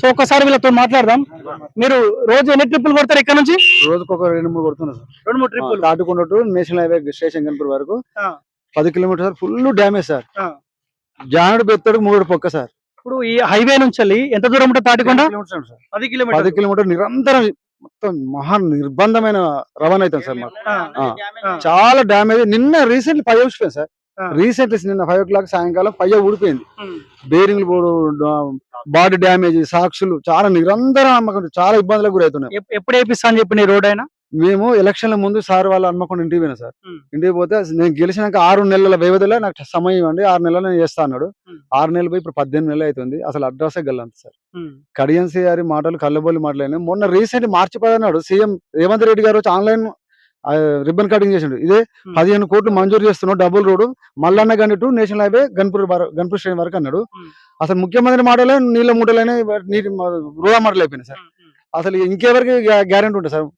So ఒకసారి వీళ్ళతో మాట్లాడదాం. మీరు రోజు ఎన్ని ట్రిప్పులు కొడతారు ఇక్కడ నుంచి? రోజుకు ఒక రెండు మూడు కొడుతున్నా సార్. రెండు మూడు ట్రిప్పులు. Tatukonda to national highway station Ghanpur వరకు. పది కిలోమీటర్ ఫుల్ డ్యామేజ్ సార్. జానుడు బెత్తడు మూడు పొక్క సార్. ఇప్పుడు ఈ హైవే నుంచి వెళ్ళి ఎంత దూరం ఉంటుంది తాటికొండ? Kilometres sir. పది పది కిలోమీటర్ కిలోమీటర్ నిరంతరం మొత్తం మహా నిర్బంధమైన రవాణా అవుతుంది సార్ మాకు. చాలా డ్యామేజ్. నిన్న రీసెంట్లీ ఫైవ్ వచ్చిపోయింది సార్. రీసెంట్లీ నిన్న ఫైవ్ ఓ క్లాక్ సాయంకాలం ఫైవ్ ఊడిపోయింది. పోడు బాడీ డ్యామేజ్ సాక్షులు చాలా నిరంతరం మాకు చాలా ఇబ్బందులకు గురవుతున్నాయి ఎప్- ఎప్పుడు వేపిస్తా అని చెప్పి రోడ్ అయినా మేము ఎలక్షన్ల ముందు సార్ వాళ్ళు హన్మకొండ ఇంటికి పోయినా సార్. ఇంటికి పోతే నేను గెలిచినాక ఆరు నెలల వ్యవధిలో నాకు సమయం ఇవ్వండి ఆరు నెలలు నేను చేస్తా అన్నాడు. ఆరు నెలలు పోయి ఇప్పుడు పద్దెనిమిది నెలలు అవుతుంది. అసలు అడ్రస్ గల్లంత సార్. కడియన్సీ గారి మాటలు కళ్ళబోలి మాటలు మొన్న రీసెంట్ మార్చి పదనాడు సీఎం రేవంత్ రెడ్డి గారు వచ్చి ఆన్లైన్ రిబ్బన్ కటింగ్ చేసిండు ఇదే ఉమ్. పదిహేను కోట్లు మంజూరు చేస్తున్నాడు double road Mallanna Gandi to national highway Ghanpur Ghanpur station వరకు అన్నాడు ఉమ్. అసలు ముఖ్యమంత్రి మాటలే నీళ్ళ మూటలనే నీటి వృధా మాటలు అయిపోయినాయి సార్ ఉమ్. అసలు ఇంకెవరికి గ్యారెంటీ ఉంటుంది సార్